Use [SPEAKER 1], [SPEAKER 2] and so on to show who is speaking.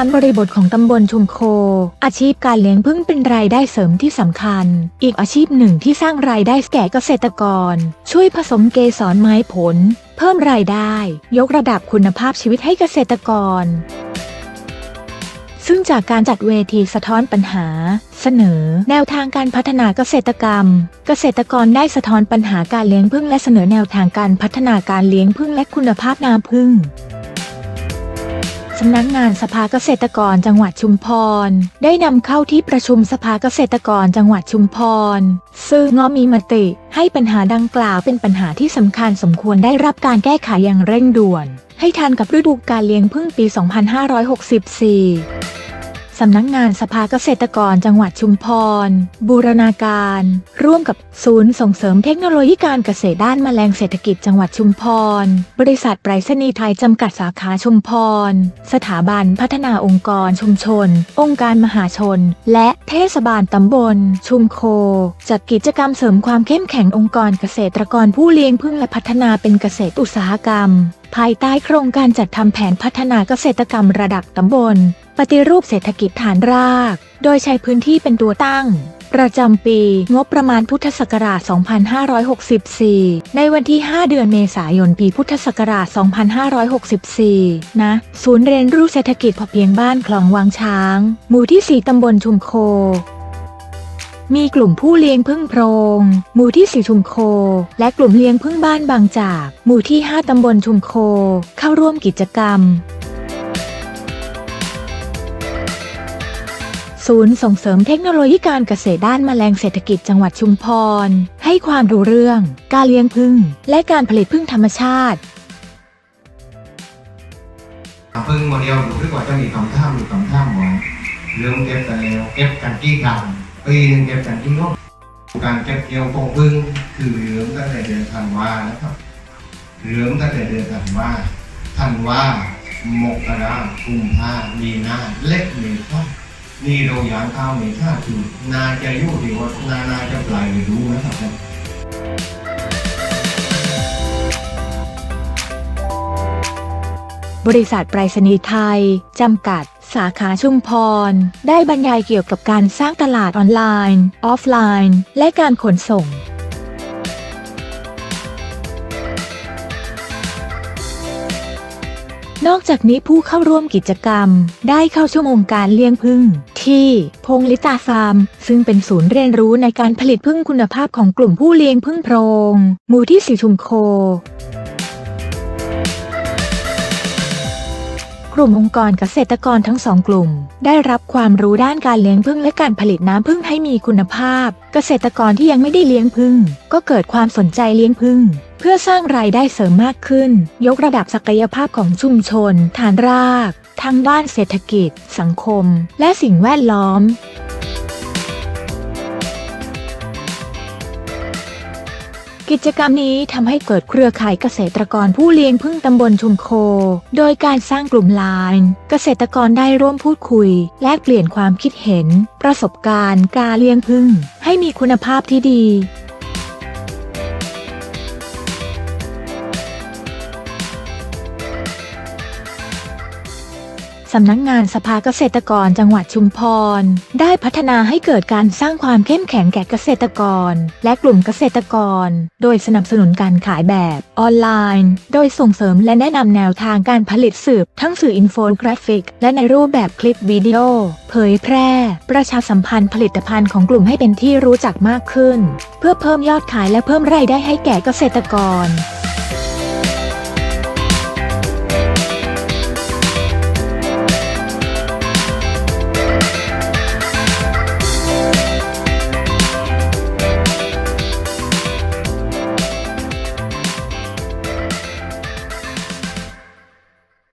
[SPEAKER 1] ามบริบทของตำบลชุมโค อาชีพการเลี้ยงผึ้งเป็นรายได้เสริมที่สำคัญ อีกอาชีพหนึ่งที่สร้างรายได้แก่เกษตรกร ช่วยผสมเกสรไม้ผล เพิ่มรายได้ ยกระดับคุณภาพชีวิตให้เกษตรกร ซึ่งจากการจัดเวทีสะท้อนปัญหา เสนอ แนวทางการพัฒนาเกษตรกรรม เกษตรกรได้สะท้อนปัญหาการเลี้ยงผึ้งและเสนอแนวทางการพัฒนาการเลี้ยงผึ้งและคุณภาพนาผึ้ง สำนักงานสภาเกษตรกรจังหวัดชุมพร ได้นำเข้าที่ประชุมสภาเกษตรกรจังหวัดชุมพร ซึ่งงอมีมติให้ปัญหาดังกล่าวเป็นปัญหาที่สำคัญสมควรได้รับการแก้ไขอย่างเร่งด่วน ให้ทันกับฤดูการเลี้ยงพึ่งปี 2564 สำนักงงานสภาเกษตรกรจังหวัดชุมพร บูรณาการ ร่วมกับศูนย์ส่งเสริมเทคโนโลยีการเกษตรด้านแมลงเศรษฐกิจจังหวัดชุมพร บริษัทไปรษณีย์ไทยจำกัดสาขาชุมพร สถาบันพัฒนาองค์กรชุมชน องค์การมหาชน และเทศบาลตำบล ชุมโค จัดกิจกรรมเสริมความเข้มแข็งองค์กรเกษตรกรผู้เลี้ยงผึ้งและพัฒนาเป็นเกษตรอุตสาหกรรม ภายใต้โครงการจัดทำแผนพัฒนาเกษตรกรรมระดับตำบล ปฏิรูปเศรษฐกิจฐานราก โดยใช้พื้นที่เป็นตัวตั้ง ประจำปีงบประมาณพุทธศักราช 2564 ในวันที่ 5 เดือนเมษายนปีพุทธศักราช 2564 นะ ศูนย์เรียนรู้เศรษฐกิจพอเพียงบ้านคลองวังช้าง หมู่ที่ 4 ตำบลชุมโค มีกลุ่มผู้เลี้ยงพึ่งโพรง หมู่ที่4ชุมโค และกลุ่มเลี้ยงพึ่งบ้านบางจาก หมู่ที่ 5 ตำบลชุมโค เข้าร่วมกิจกรรม ศูนย์ส่งเสริมเทคโนโลยีการเกษตรด้านแมลงเศรษฐกิจจังหวัดชุมพร ให้ความรู้เรื่อง การเลี้ยงผึ้งและการผลิตผึ้งธรรมชาติ
[SPEAKER 2] พึ่งโมเดลดูดีกว่าจะมีคำท่ามมีคำท่ามของเรื่องเก็บกันแล้วเก็บกันกี่ครั้ง ปีหนึงเก็บกันกี่รอบการเก็บเกี่ยวของพึ่งคือเรื่องตั้งแต่เดือนธันวานะครับเรื่องตั้งแต่เดือนธันวาธันวามกรากุมภามีนาเล็กเมษานี่เราอยางข้าวเมษาคือนาจะยู่ที่ว่านานาจะปลายฤดูนะครับ
[SPEAKER 1] บริษัทไปรษณีย์ไทย จำกัด สาขาชุมพร ได้บรรยายเกี่ยวกับการสร้างตลาดออนไลน์ ออฟไลน์ และการขนส่งนอกจากนี้ผู้เข้าร่วมกิจกรรม ได้เข้าชั่วโมงการเลี้ยงผึ้งที่พงลิตาฟาร์ม ซึ่งเป็นศูนย์เรียนรู้ในการผลิตผึ้งคุณภาพของกลุ่มผู้เลี้ยงผึ้งโพรง หมู่ที่สีชุมโค กลุ่มองค์กรเกษตรกรทั้งสองกลุ่ม ได้รับความรู้ด้านการเลี้ยงผึ้งและการผลิตน้ำผึ้งให้มีคุณภาพ เกษตรกรที่ยังไม่ได้เลี้ยงผึ้งก็เกิดความสนใจเลี้ยงผึ้งเพื่อสร้างรายได้เสริมมากขึ้น ยกระดับศักยภาพของชุมชน ฐานราก ทั้งด้านเศรษฐกิจ สังคม และสิ่งแวดล้อม กิจกรรมนี้ทำให้เกิดเครือข่ายเกษตรกรผู้เลี้ยงพึ่งตำบลชุมโค โดยการสร้างกลุ่มไลน์เกษตรกรได้ร่วมพูดคุย แลกเปลี่ยนความคิดเห็น ประสบการณ์ การเลี้ยงพึ่ง ให้มีคุณภาพที่ดี สำนักงงานสภาเกษตรกรจังหวัดชุมพร ได้พัฒนาให้เกิดการสร้างความเข้มแข็งแก่เกษตรกร และกลุ่มเกษตรกร โดยสนับสนุนการขายแบบออนไลน์ โดยส่งเสริมและแนะนำแนวทางการผลิตสื่อทั้งสื่ออินโฟกราฟิก และในรูปแบบคลิปวิดีโอ เผยแพร่ ประชาสัมพันธ์ผลิตภัณฑ์ของกลุ่มให้เป็นที่รู้จักมากขึ้น เพื่อเพิ่มยอดขายและเพิ่มรายได้ให้แก่เกษตรกร